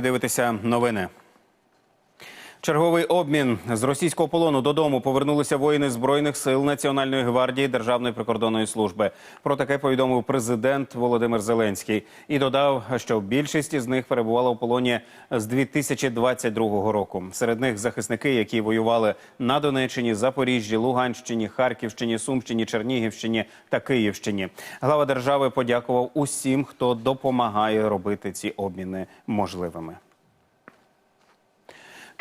Дивитися новини. Черговий обмін з російського полону додому повернулися воїни збройних сил Національної гвардії Державної прикордонної служби. Про таке повідомив президент Володимир Зеленський і додав, що більшість із них перебувала у полоні з 2022 року. Серед них захисники, які воювали на Донеччині, Запоріжжі, Луганщині, Харківщині, Сумщині, Чернігівщині та Київщині. Глава держави подякував усім, хто допомагає робити ці обміни можливими.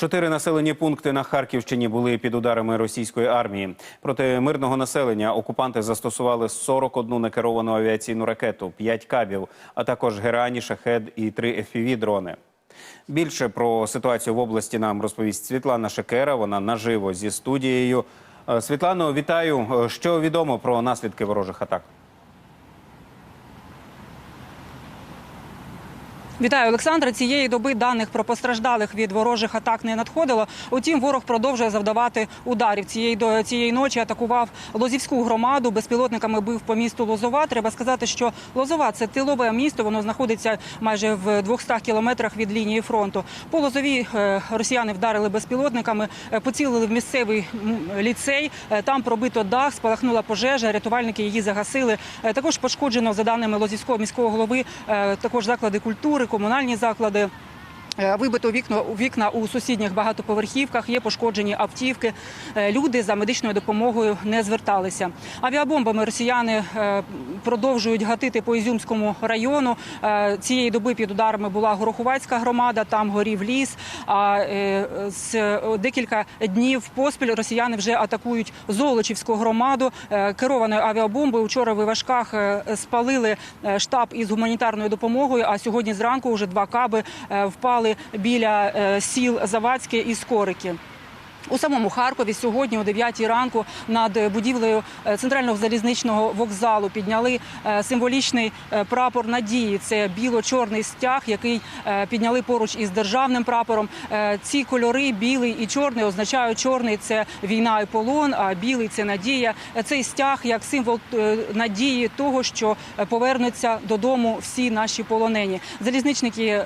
Чотири населені пункти на Харківщині були під ударами російської армії. Проти мирного населення окупанти застосували 41 некеровану авіаційну ракету, 5 кабів, а також герані, шахед і 3 fpv дрони. Більше про ситуацію в області нам розповість Світлана Шекера. Вона наживо зі студією. Е, Світлано, вітаю. Е, Що відомо про наслідки ворожих атак? Вітаю, Олександра. Цієї доби даних про постраждалих від ворожих атак не надходило. Утім, ворог продовжує завдавати ударів. Цієї до цієї ночі атакував Лозівську громаду. Безпілотниками бив по місту Лозова. Треба сказати, що Лозова це тилове місто. Воно знаходиться майже в 200 кілометрах від лінії фронту. По Лозові е, росіяни вдарили безпілотниками, е, поцілили в місцевий ліцей. Е, Там пробито дах, спалахнула пожежа. Рятувальники її загасили. Також пошкоджено за даними Лозівського міського голови. Також заклади культури, комунальні заклади. Е, Вибито вікна, вікна у сусідніх багатоповерхівках, є пошкоджені автівки. Е, Люди за медичною допомогою не зверталися. Авіабомбами росіяни е, продовжують гатити по Ізюмському району. Цієї доби під ударами була Горохувацька громада, там горів ліс. А з декілька днів поспіль росіяни вже атакують Золочівську громаду керованою авіабомбою. Вчора в Івашках спалили штаб із гуманітарною допомогою. А сьогодні зранку вже два каби е, впали біля е, сіл Завадське і Скорики. У самому Харкові сьогодні о 9 ранку над будівлею е, центрального залізничного вокзалу підняли е, символічний е, прапор надії. Це біло-чорний стяг, який підняли поруч із державним прапором. Ці кольори білий і чорний означають чорний це війна і полон, а білий це надія. Цей стяг як символ надії того, що повернуться додому всі наші полонені. Залізничники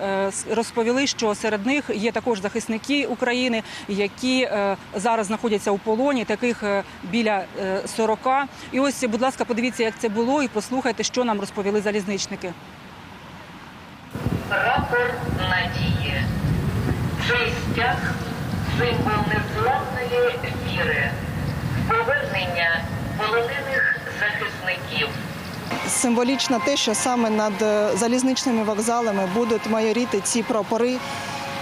розповіли, що серед них є також захисники України, які зараз знаходяться у полоні, таких е, біля е, 40. І ось, будь ласка, подивіться, як це було, і послухайте, що нам розповіли залізничники. Прапор надії. Цей стяг символ незламної віри, повернення полонених захисників. Символічно те, що саме над е, залізничними вокзалами будуть майоріти ці прапори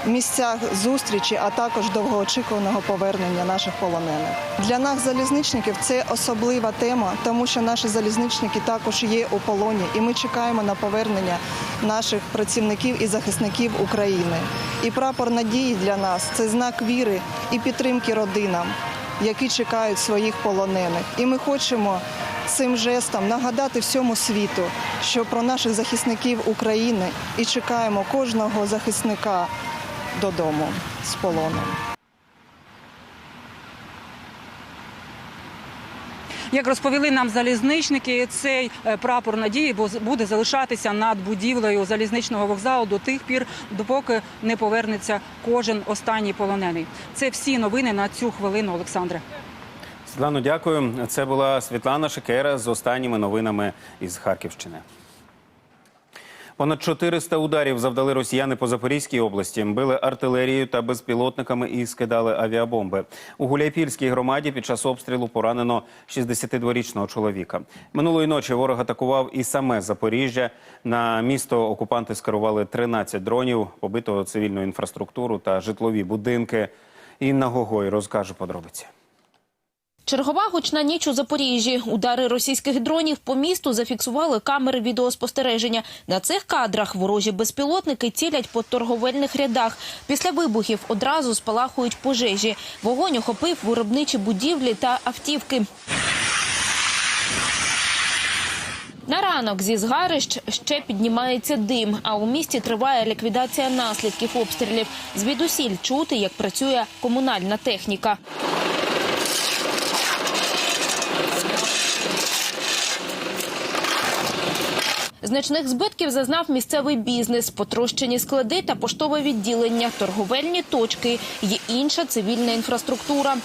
місцях зустрічі, а також довгоочікуваного повернення наших полонених. Для нас, залізничників, це особлива тема, тому що наші залізничники також є у полоні, і ми чекаємо на повернення наших працівників і захисників України. І прапор надії для нас це знак віри і підтримки родинам, які чекають своїх полонених. І ми хочемо цим жестом нагадати всьому світу, що про наших захисників України і чекаємо кожного захисника додому з полону. Як розповіли нам залізничники, цей е, прапор надії буде залишатися над будівлею залізничного вокзалу до тих пір, допоки не повернеться кожен останній полонений. Це всі новини на цю хвилину, Олександре. Світлано, дякую. Це була Світлана Шекера з останніми новинами із Харківщини. Понад 400 ударів завдали росіяни по Запорізькій області, били артилерією та безпілотниками і скидали авіабомби. У Гуляйпільській громаді під час обстрілу поранено 62-річного чоловіка. Минулої ночі ворог атакував і саме Запоріжжя. На місто окупанти скерували 13 дронів, побито цивільну інфраструктуру та житлові будинки. Інна Гогой розкаже подробиці. Чергова гучна ніч у Запоріжжі. Удари російських дронів по місту зафіксували камери відеоспостереження. На цих кадрах ворожі безпілотники цілять по торговельних рядах. Після вибухів одразу спалахують пожежі. Вогонь охопив виробничі будівлі та автівки. На ранок зі згарищ ще піднімається дим, а у місті триває ліквідація наслідків обстрілів. Звідусіль чути, як працює комунальна техніка. Значних збитків зазнав місцевий бізнес, потрощені склади та поштове відділення, торговельні точки і інша цивільна інфраструктура.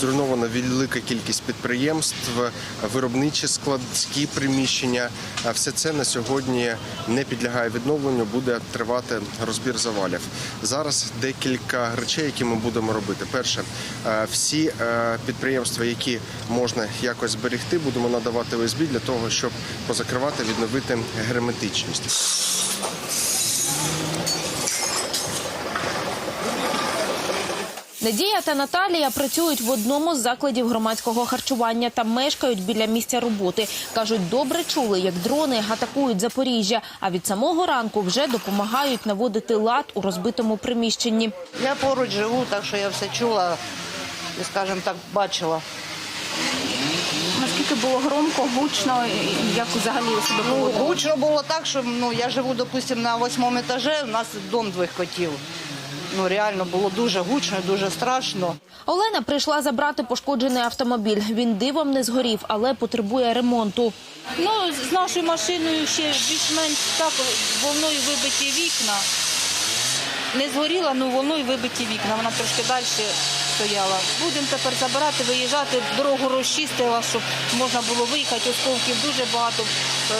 Зруйнована велика кількість підприємств, виробничі складські приміщення. Все це на сьогодні не підлягає відновленню. Буде тривати розбір завалів. Зараз декілька речей, які ми будемо робити. Перше, е, всі е, підприємства, які можна якось зберегти, будемо надавати ОСБ для того, щоб позакривати, відновити герметичність. Надія та Наталія працюють в одному з закладів громадського харчування та мешкають біля місця роботи. кажуть, добре чули, як дрони атакують Запоріжжя. А від самого ранку вже допомагають наводити лад у розбитому приміщенні. Я поруч живу, так що я все чула і, скажімо так, бачила. Було громко, гучно, як взагалі себе Ну, гучно було так, що ну, я живу, допустимо, на восьмому етажі, у нас дом двох котів. Ну, реально було дуже гучно, дуже страшно. Олена прийшла забрати пошкоджений автомобіль. Він дивом не згорів, але потребує ремонту. Ну, з нашою машиною ще більш-менш так волною вибиті вікна. Не згоріла, ну волною вибиті вікна. Вона трошки далі стояла. Будемо тепер забирати, виїжджати, дорогу розчистила, щоб можна було виїхати. Осколків дуже багато, е,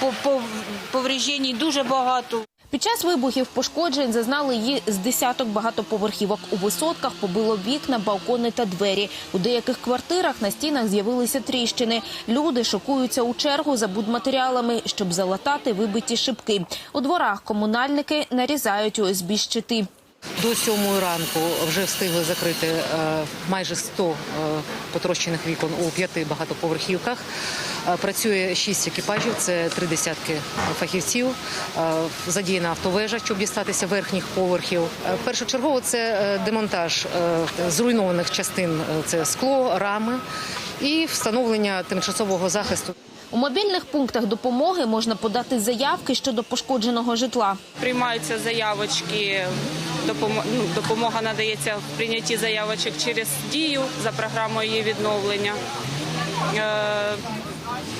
по- по- повреждень дуже багато. Під час вибухів пошкоджень зазнали її з десяток багатоповерхівок. У висотках побило вікна, балкони та двері. У деяких квартирах на стінах з'явилися тріщини. Люди шокуються у чергу за будматеріалами, щоб залатати вибиті шибки. У дворах комунальники нарізають ОСБ щити. До сьомої ранку вже встигли закрити е, майже 100 е, потрощених вікон у п'яти багатоповерхівках. Е, Працює шість екіпажів, це три десятки фахівців. Задіяна автовежа, щоб дістатися верхніх поверхів. Першочергово це демонтаж зруйнованих частин, це скло, рами і встановлення тимчасового захисту. У мобільних пунктах допомоги можна подати заявки щодо пошкодженого житла. приймаються заявочки. Ну, Допомога надається в прийнятті заявочок через дію за програмою її відновлення. Е,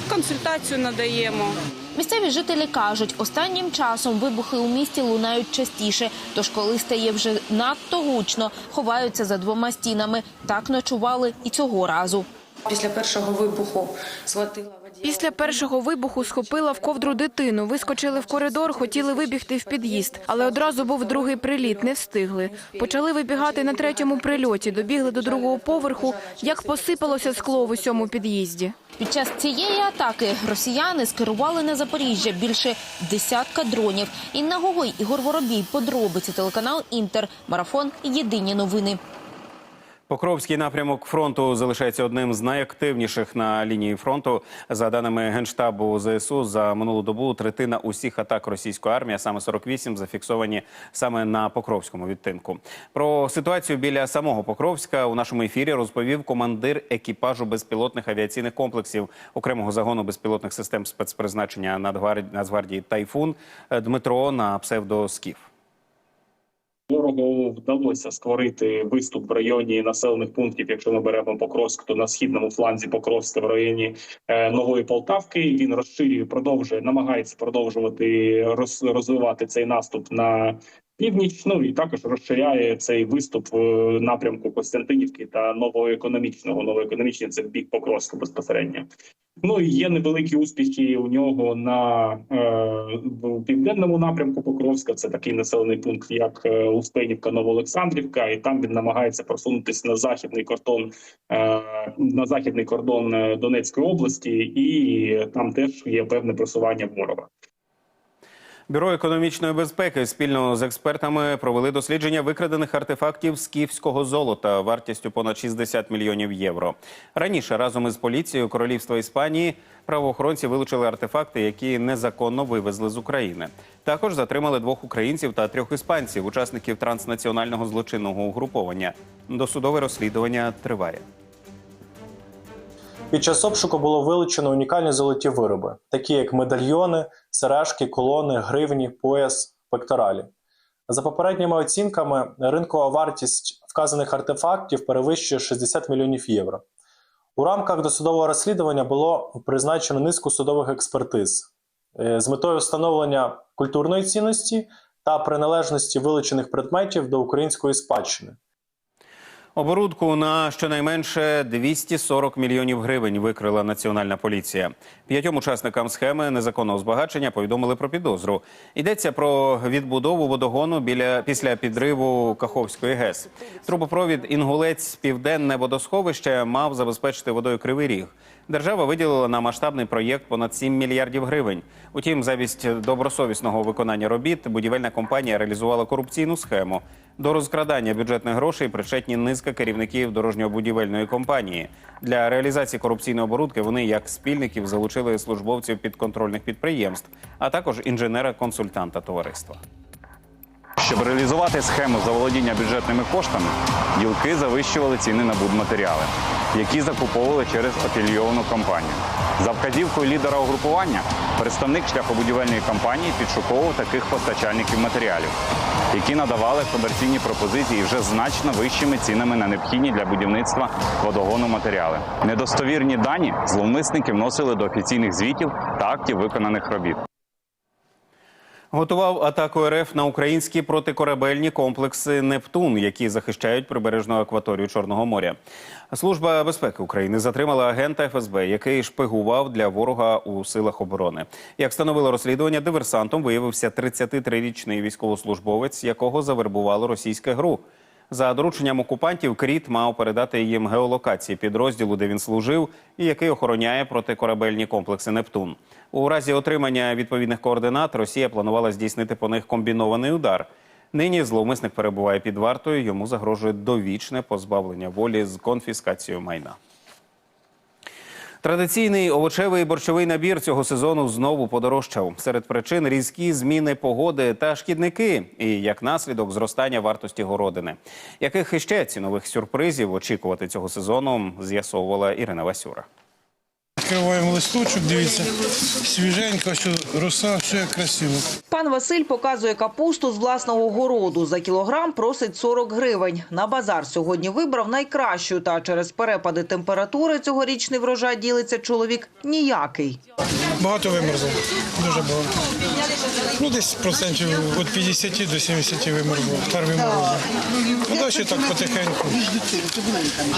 Консультацію надаємо. Місцеві жителі кажуть, останнім часом вибухи у місті лунають частіше. Тож, коли стає вже надто гучно, ховаються за двома стінами. Так ночували і цього разу. Після першого вибуху схватила. Після першого вибуху схопила в ковдру дитину. Вискочили в коридор, хотіли вибігти в під'їзд, але одразу був другий приліт. Не встигли. Почали вибігати на третьому прильоті. Добігли до другого поверху. Як посипалося скло в усьому під'їзді. Під час цієї атаки росіяни скерували на Запоріжжя більше десятка дронів. Інна Гогой, Ігор Воробій, подробиці телеканал Інтер, марафон. Єдині новини. Покровський напрямок фронту залишається одним з найактивніших на лінії фронту. За даними генштабу ЗСУ, за минулу добу третина усіх атак російської армії, а саме 48, зафіксовані саме на Покровському відтинку. Про ситуацію біля самого Покровська у нашому ефірі розповів командир екіпажу безпілотних авіаційних комплексів окремого загону безпілотних систем спецпризначення Нацгвар- Нацгвардії Тайфун Дмитро на псевдо Скіф. Ворогу вдалося створити виступ в районі населених пунктів. Якщо ми беремо Покровськ, то на східному фланзі Покровська в районі е, Нової Полтавки. Він розширює, продовжує, намагається продовжувати роз, розвивати цей наступ на північ. Ну і також розширяє цей виступ в напрямку Костянтинівки та новоекономічного. Новоекономічний це в бік Покровська безпосередньо. Ну і є невеликі успіхи у нього на е, південному напрямку Покровська. Це такий населений пункт, як е, Успенівка, Новоолександрівка, і там він намагається просунутися на західний кордон е, на західний кордон е, Донецької області, і там теж є певне просування ворога. Бюро економічної безпеки спільно з експертами провели дослідження викрадених артефактів скіфського золота вартістю понад 60 мільйонів євро. Раніше разом із поліцією Королівства Іспанії правоохоронці вилучили артефакти, які незаконно вивезли з України. Також затримали двох українців та трьох іспанців, учасників транснаціонального злочинного угруповання. Досудове розслідування триває. Під час обшуку було вилучено унікальні золоті вироби, такі як медальйони, сережки, колони, гривні, пояс, пекторалі. За попередніми оцінками, ринкова вартість вказаних артефактів перевищує 60 мільйонів євро. У рамках досудового розслідування було призначено низку судових експертиз. е, з метою встановлення культурної цінності та приналежності вилучених предметів до української спадщини. Оборудку на щонайменше 240 мільйонів гривень викрила національна поліція. П'ятьом учасникам схеми незаконного збагачення повідомили про підозру. Йдеться про відбудову водогону біля після підриву Каховської ГЕС. Трубопровід Інгулець Південне водосховище мав забезпечити водою Кривий Ріг. Держава виділила на масштабний проєкт понад 7 мільярдів гривень. Утім, замість добросовісного виконання робіт будівельна компанія реалізувала корупційну схему. До розкрадання бюджетних грошей причетні низка керівників дорожньо-будівельної компанії. Для реалізації корупційної оборудки вони як спільників залучили службовців підконтрольних підприємств, а також інженера-консультанта товариства. Щоб реалізувати схему заволодіння бюджетними коштами, ділки завищували ціни на будматеріали, які закуповували через афілійовану компанію. За вказівкою лідера угрупування, представник шляхобудівельної компанії підшуковував таких постачальників матеріалів, які надавали комерційні пропозиції вже значно вищими цінами на необхідні для будівництва водогону матеріали. Недостовірні дані зловмисники вносили до офіційних звітів та актів виконаних робіт. Готував атаку РФ на українські протикорабельні комплекси Нептун, які захищають прибережну акваторію Чорного моря. Служба безпеки України затримала агента ФСБ, який шпигував для ворога у силах оборони. Як становило розслідування, диверсантом виявився 33-річний військовослужбовець, якого завербувало російське ГРУ. За дорученням окупантів Кріт мав передати їм геолокації підрозділу, де він служив, і який охороняє протикорабельні комплекси Нептун. У разі отримання відповідних координат Росія планувала здійснити по них комбінований удар. Нині зловмисник перебуває під вартою. Йому загрожує довічне позбавлення волі з конфіскацією майна. Традиційний овочевий і борщовий набір цього сезону знову подорожчав. Серед причин різкі зміни погоди та шкідники, і як наслідок зростання вартості городини. Яких іще цінових сюрпризів очікувати цього сезону, з'ясовувала Ірина Васюра. Відкриваємо листочок, дивіться, свіженько, що роса, все красиво. Пан Василь показує капусту з власного городу. За кілограм просить 40 гривень. На базар сьогодні вибрав найкращу, та через перепади температури цьогорічний врожай ділиться чоловік ніякий. Багато вимерзло, дуже багато. Ну, десь процентів від 50 до 70 вимерзло, перві морози. А далі так потихеньку.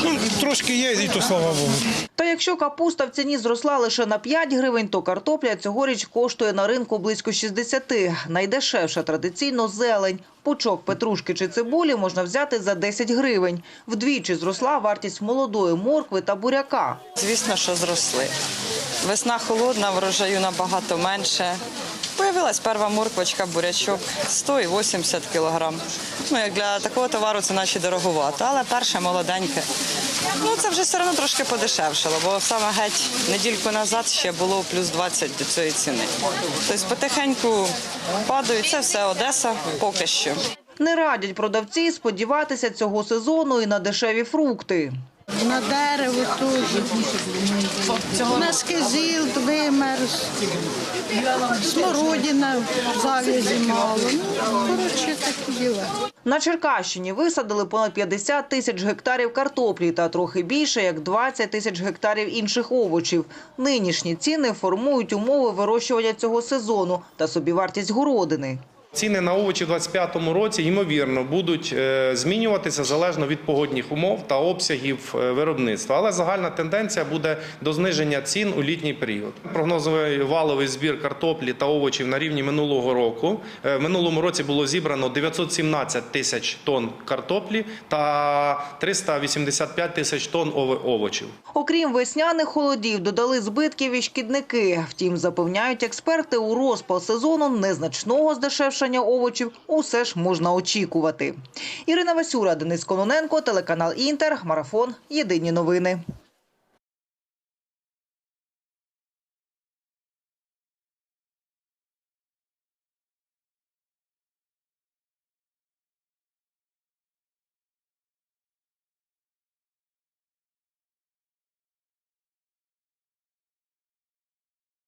Ну, трошки є, і то слава Богу. Та якщо капуста в ціні зросла лише на 5 гривень, то картопля цьогоріч коштує на ринку близько 60. Найдешевша традиційно зелень. Пучок петрушки чи цибулі можна взяти за 10 гривень. Вдвічі зросла вартість молодої моркви та буряка. Звісно, що зросли. Весна холодна, врожаю набагато менше. Появилась перша морквочка, бурячок 180 кілограм. Ну, як для такого товару це наче дороговато, але перше молоденьке. Ну, це вже все одно трошки подешевшало, бо саме геть недільку назад ще було плюс 20 до цієї ціни. Тобто потихеньку падають, це все Одеса поки що. Не радять продавці сподіватися цього сезону і на дешеві фрукти. На дерево теж. На скизіл вимерз. Смородина в завязі мало. Ну, коротше, такі діла. На Черкащині висадили понад 50 тисяч гектарів картоплі та трохи більше, як 20 тисяч гектарів інших овочів. Нинішні ціни формують умови вирощування цього сезону та собівартість городини. Ціни на овочі в 2025 році ймовірно будуть е, змінюватися залежно від погодних умов та обсягів е, виробництва. Але загальна тенденція буде до зниження цін у літній період. Прогнозовий валовий збір картоплі та овочів на рівні минулого року. Е, В минулому році було зібрано 917 тисяч тонн картоплі та 385 тисяч тонн ово- овочів. Окрім весняних холодів, додали збитків і шкідники. Втім, запевняють експерти, у розпал сезону незначного здешевшення овочів усе ж можна очікувати. Ірина Васюра, Денис Кононенко, телеканал Інтер, Марафон. Єдині новини.